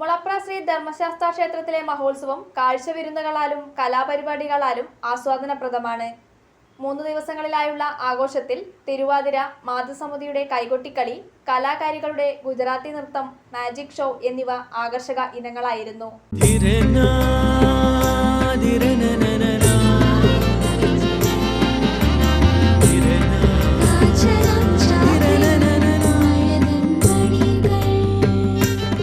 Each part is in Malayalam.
മുളപ്ര ശ്രീ ധർമ്മശാസ്ത്ര ക്ഷേത്രത്തിലെ മഹോത്സവം കാഴ്ചവിരുന്നുകളാലും കലാപരിപാടികളാലും ആസ്വാദനപ്രദമാണ്. മൂന്ന് ദിവസങ്ങളിലായുള്ള ആഘോഷത്തിൽ തിരുവാതിര മാതൃസമിതിയുടെ കൈകൊട്ടിക്കളി കലാകാരികളുടെ ഗുജറാത്തി നൃത്തം മാജിക് ഷോ എന്നിവ ആകർഷക ഇനങ്ങളായിരുന്നു.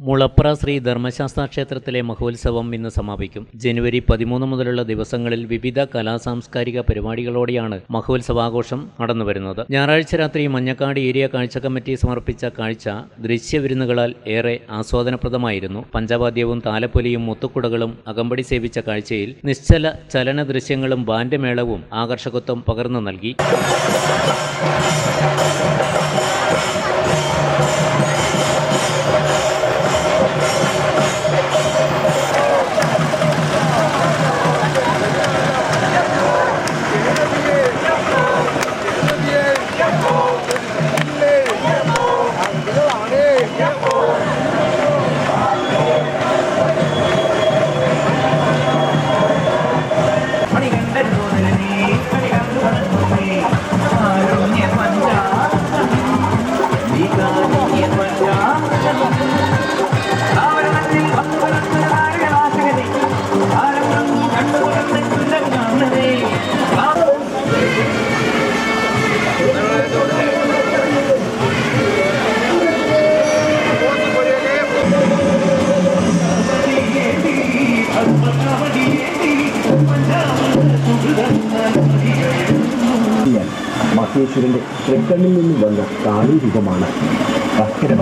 മുളപ്ര ശ്രീ ധർമ്മശാസ്ത്ര ക്ഷേത്രത്തിലെ മഹോത്സവം ഇന്ന് സമാപിക്കും. ജനുവരി പതിമൂന്ന് മുതലുള്ള ദിവസങ്ങളിൽ വിവിധ കലാ സാംസ്കാരിക പരിപാടികളോടെയാണ് മഹോത്സവാഘോഷം നടന്നുവരുന്നത്. ഞായറാഴ്ച രാത്രി മഞ്ഞക്കാട് ഏരിയ കാഴ്ച കമ്മിറ്റി സമർപ്പിച്ച കാഴ്ച ദൃശ്യവിരുന്നുകളാൽ ഏറെ ആസ്വാദനപ്രദമായിരുന്നു. പഞ്ചവാദ്യവും താലപ്പൊലിയും മുത്തുക്കുടകളും അകമ്പടി സേവിച്ച കാഴ്ചയിൽ നിശ്ചല ചലന ദൃശ്യങ്ങളും ബാൻഡ് മേളവും ആകർഷകത്വം പകർന്നു നൽകി. മഹേശ്വരന്റെ തൃക്കണ്ണിൽ നിന്ന് വന്ന കാളീരൂപമാണ് ഭക്തര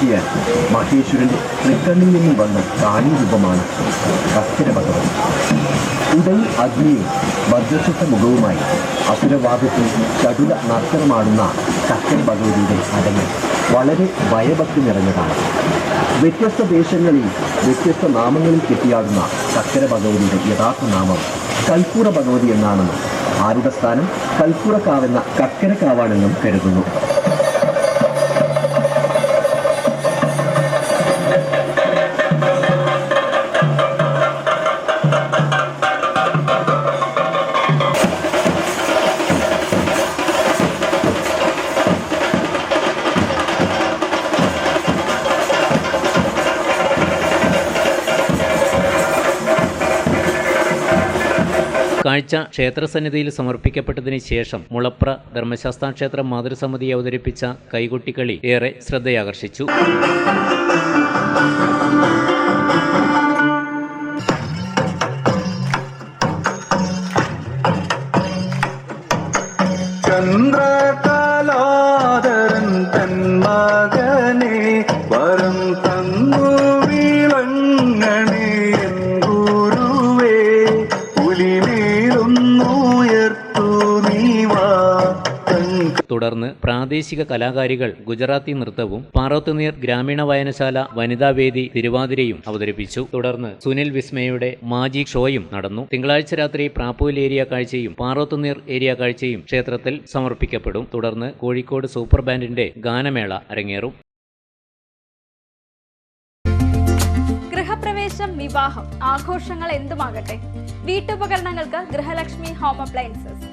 ചെയ്യാൻ മഹേശ്വരന്റെ തൃക്കണ്ണിൽ നിന്നും വന്ന കാളീരൂപമാണ് രൂപമാണ് ഭഗവതി ഉടൽ അഗ്നിയും വജ്രശുദ്ധ മുഖവുമായി അസുരവാദത്തിൽ ചടുല നർത്തനമാടുന്ന കക്കൻ ഭഗവതിയുടെ അടങ്ങൽ വളരെ ഭയഭക്തി നിറഞ്ഞതാണ്. വ്യത്യസ്ത ദേശങ്ങളിൽ വ്യത്യസ്ത നാമങ്ങളിൽ കെട്ടിയാടുന്ന കക്കര ഭഗവതിയുടെ യഥാർത്ഥ നാമം കൽപ്പൂറ ഭഗവതി എന്നാണെന്നും ആരുടെ സ്ഥാനം കൽപ്പൂറക്കാവെന്ന കക്കരക്കാവാണെന്നും കരുതുന്നു. കാഴ്ച ക്ഷേത്രസന്നിധിയിൽ സമർപ്പിക്കപ്പെട്ടതിന് ശേഷം മുളപ്ര ധർമ്മശാസ്ത്ര ക്ഷേത്ര മാതൃസമിതി അവതരിപ്പിച്ച കൈകൊട്ടിക്കളി ഏറെ ശ്രദ്ധയാകർഷിച്ചു. പ്രാദേശിക കലാകാരികൾ ഗുജറാത്തി നൃത്തവും പാറോത്തുനീർ ഗ്രാമീണ വായനശാല വനിതാവേദി തിരുവാതിരയും അവതരിപ്പിച്ചു. തുടർന്ന് സുനിൽ വിസ്മയുടെ മാജിക് ഷോയും നടന്നു. തിങ്കളാഴ്ച രാത്രി പ്രാപ്പൂൽ ഏരിയ കാഴ്ചയും പാറോത്തുനീർ ഏരിയ കാഴ്ചയും ക്ഷേത്രത്തിൽ സമർപ്പിക്കപ്പെടും. തുടർന്ന് കോഴിക്കോട് സൂപ്പർ ബാൻഡിന്റെ ഗാനമേള അരങ്ങേറും. ഗൃഹപ്രവേശം വിവാഹം. ആഘോഷങ്ങൾ എന്തുമാകട്ടെ? വീട്ടുപകരണങ്ങൾക്ക് ഗൃഹലക്ഷ്മി ഹോം അപ്ലയൻസസ്.